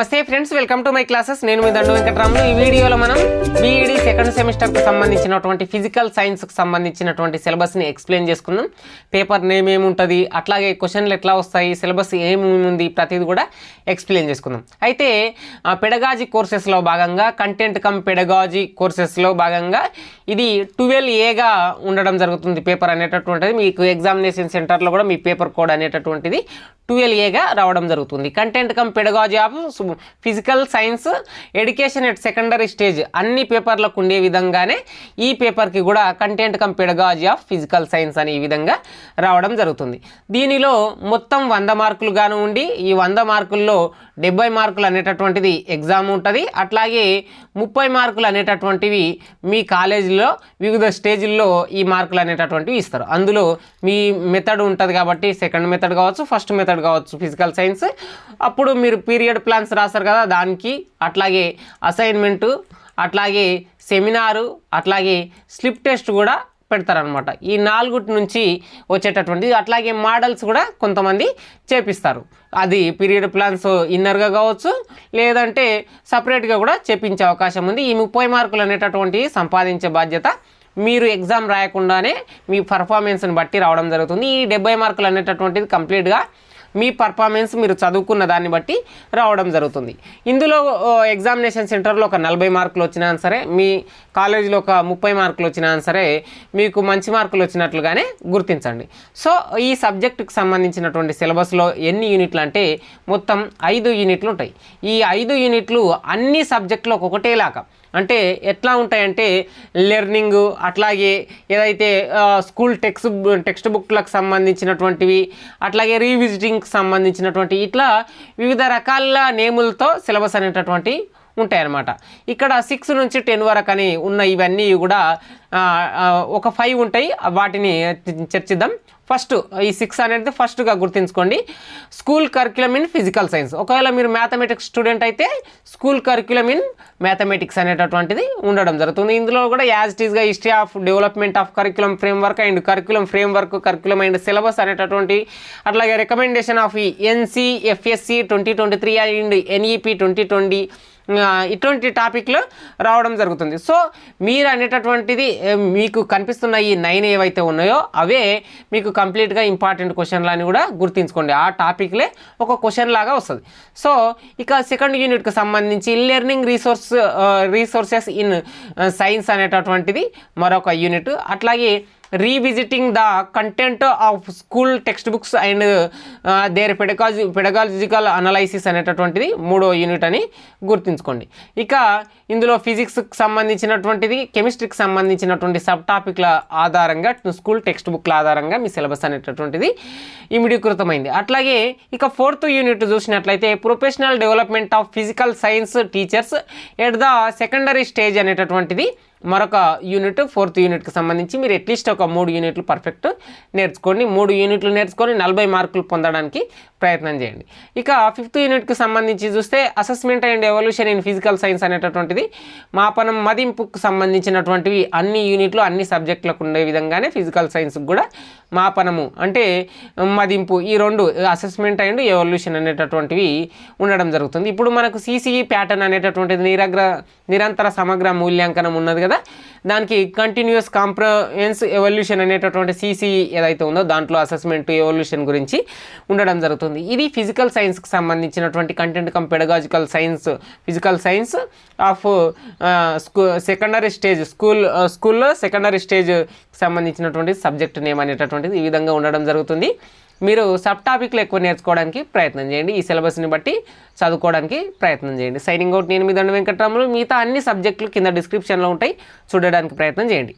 నమస్తే friends welcome to my classes. నేను మీ దండు వెంకటరాములు. ఈ వీడియోలో మనం బీఈడి సెకండ్ సెమిస్టర్కి సంబంధించినటువంటి ఫిజికల్ సైన్స్కి సంబంధించినటువంటి సిలబస్ని ఎక్స్ప్లెయిన్ చేసుకుందాం. పేపర్ నేమ్ ఏముంటుంది? అట్లాగే క్వశ్చన్లు ఎట్లా వస్తాయి? సిలబస్ ఏముంది? ప్రతిది కూడా ఎక్స్ప్లెయిన్ చేసుకుందాం. అయితే పెడగాజీ కోర్సెస్లో భాగంగా కంటెంట్ కమ్ పెడగాజీ కోర్సెస్లో భాగంగా ఇది ట్వెల్వ్ ఏగా ఉండడం జరుగుతుంది. పేపర్ అనేటటువంటిది మీకు ఎగ్జామినేషన్ సెంటర్లో కూడా మీ పేపర్ కోడ్ అనేటటువంటిది ట్వెల్వ్ రావడం జరుగుతుంది. Content cum pedagogy of physical science education at secondary stage అన్ని పేపర్లకు ఉండే విధంగానే ఈ పేపర్కి కూడా content cum pedagogy of physical science అనే ఈ విధంగా రావడం జరుగుతుంది. దీనిలో మొత్తం వంద మార్కులు గాను ఉండి ఈ వంద మార్కుల్లో డెబ్బై మార్కులు అనేటటువంటిది ఎగ్జామ్ ఉంటుంది. అట్లాగే ముప్పై మార్కులు అనేటటువంటివి మీ కాలేజీలో వివిధ స్టేజ్ల్లో ఈ మార్కులు అనేటటువంటివి ఇస్తారు. అందులో మీ మెథడ్ ఉంటుంది కాబట్టి సెకండ్ మెథడ్ కావచ్చు ఫస్ట్ మెథడ్ కావచ్చు ఫిజికల్ సైన్స్. అప్పుడు మీరు పీరియడ్ ప్లాన్స్ రాస్తారు కదా దానికి అట్లాగే అసైన్మెంటు అట్లాగే సెమినారు అట్లాగే స్లిప్ టెస్ట్ కూడా పెడతారనమాట ఈ నాలుగుటి నుంచి వచ్చేటటువంటి అట్లాగే మోడల్స్ కూడా కొంతమంది చేపిస్తారు. అది పీరియడ్ ప్లాన్స్ ఇన్నర్గా కావచ్చు లేదంటే సపరేట్గా కూడా చేపించే అవకాశం ఉంది. ఈ ముప్పై మార్కులు అనేటటువంటివి సంపాదించే బాధ్యత మీరు ఎగ్జామ్ రాయకుండానే మీ పర్ఫార్మెన్స్ని బట్టి రావడం జరుగుతుంది. ఈ డెబ్బై మార్కులు అనేటటువంటిది కంప్లీట్గా మీ పర్ఫార్మెన్స్ మీరు చదువుకున్న దాన్ని బట్టి రావడం జరుగుతుంది. ఇందులో ఎగ్జామినేషన్ సెంటర్లో ఒక నలభై మార్కులు వచ్చినా సరే మీ కాలేజీలో ఒక ముప్పై మార్కులు వచ్చినా సరే మీకు మంచి మార్కులు వచ్చినట్లుగానే గుర్తించండి. సో ఈ సబ్జెక్టుకు సంబంధించినటువంటి సిలబస్లో ఎన్ని యూనిట్లు అంటే మొత్తం ఐదు యూనిట్లు ఉంటాయి ఈ ఐదు యూనిట్లు అన్ని సబ్జెక్టులు ఒక్కొక్కటేలాగా అంటే ఎట్లా ఉంటాయంటే లెర్నింగ్ అట్లాగే ఏదైతే స్కూల్ టెక్స్ట్ టెక్స్ట్ బుక్లకు సంబంధించినటువంటివి అట్లాగే రీవిజిటింగ్కి సంబంధించినటువంటి ఇట్లా వివిధ రకాల నేములతో సిలబస్ అనేటటువంటి ఉంటాయన్నమాట. ఇక్కడ సిక్స్ నుంచి టెన్ వరకు అని ఉన్న ఇవన్నీ కూడా ఒక ఫైవ్ ఉంటాయి. వాటిని చర్చిద్దాం. ఫస్ట్ ఈ సిక్స్ అనేది ఫస్ట్గా గుర్తుంచుకోండి. School curriculum in physical science ఒకవేళ మీరు మ్యాథమెటిక్స్ స్టూడెంట్ అయితే స్కూల్ కరిక్యులం ఇన్ మ్యాథమెటిక్స్ అనేటటువంటిది ఉండడం జరుగుతుంది. ఇందులో కూడా యాజ్ ఇట్ ఈస్గా history of development of curriculum framework and curriculum framework curriculum and syllabus అనేటటువంటి అట్లాగే రికమెండేషన్ ఆఫ్ ఈ NC twenty twenty three and NEP twenty twenty ఇటువంటి టాపిక్లు రావడం జరుగుతుంది. సో మీరు అనేటటువంటిది మీకు కనిపిస్తున్న ఈ నైన్ ఏవైతే ఉన్నాయో అవే మీకు కంప్లీట్గా ఇంపార్టెంట్ క్వశ్చన్లు అని కూడా గుర్తుంచుకోండి. ఆ టాపిక్లే ఒక క్వశ్చన్ లాగా వస్తుంది. సో ఇక సెకండ్ యూనిట్కి సంబంధించి learning resource resources in science అనేటటువంటిది మరొక యూనిట్. అట్లాగే revisiting the content of school textbooks and their pedagogy pedagogical analysis అనేటటువంటిది మూడో యూనిట్ అని గుర్తుంచుకోండి. ఇక ఇందులో ఫిజిక్స్కి సంబంధించినటువంటిది కెమిస్ట్రీకి సంబంధించినటువంటి సబ్ టాపిక్ల ఆధారంగా స్కూల్ టెక్స్ట్ బుక్ల ఆధారంగా మీ సిలబస్ అనేటటువంటిది ఇమిడీకృతమైంది. అట్లాగే ఇక ఫోర్త్ యూనిట్ చూసినట్లయితే professional development of physical science teachers at the secondary stage అనేటటువంటిది మరొక యూనిట్ ఫోర్త్ యూనిట్కి సంబంధించి మీరు అట్లీస్ట్ ఒక మూడు యూనిట్లు పర్ఫెక్ట్ నేర్చుకోండి. మూడు యూనిట్లు నేర్చుకొని నలభై మార్కులు పొందడానికి ప్రయత్నం చేయండి. ఇక ఫిఫ్త్ యూనిట్కి సంబంధించి చూస్తే assessment and evaluation in physical science అనేటటువంటిది మాపనం మదింపుకు సంబంధించినటువంటివి అన్ని యూనిట్లు అన్ని సబ్జెక్టులకు ఉండే విధంగానే ఫిజికల్ సైన్స్కి కూడా మాపనము. అంటే మదింపు ఈ రెండు అసెస్మెంట్ అండ్ ఎవల్యూషన్ అనేటటువంటివి ఉండడం జరుగుతుంది. ఇప్పుడు మనకు సిసిఈ ప్యాటర్న్ అనేటటువంటిది నిరగ్ర నిరంతర సమగ్ర మూల్యాంకనం ఉన్నది కదా దానికి కంటిన్యూస్ కాంప్రహెన్స్ ఎవల్యూషన్ అనేటటువంటి సీసీ ఏదైతే ఉందో దాంట్లో అసెస్మెంట్ ఎవల్యూషన్ గురించి ఉండడం జరుగుతుంది. ఇది ఫిజికల్ సైన్స్కి సంబంధించినటువంటి content cum pedagogical science physical science of స్కూ సెకండరీ స్టేజ్ స్కూల్ స్కూల్లో సెకండరీ స్టేజ్ సంబంధించినటువంటి సబ్జెక్ట్ నేమ్ అనేటటువంటిది ఈ విధంగా ఉండడం జరుగుతుంది. మీరు సబ్ టాపిక్లు ఎక్కువ నేర్చుకోవడానికి ప్రయత్నం చేయండి. ఈ సిలబస్ని బట్టి చదువుకోవడానికి ప్రయత్నం చేయండి. సైనింగ్ అవుట్ నేను మీ దండ వెంకటరాములు. మిగతా అన్ని సబ్జెక్టులు కింద డిస్క్రిప్షన్లో ఉంటాయి. చూడడానికి ప్రయత్నం చేయండి.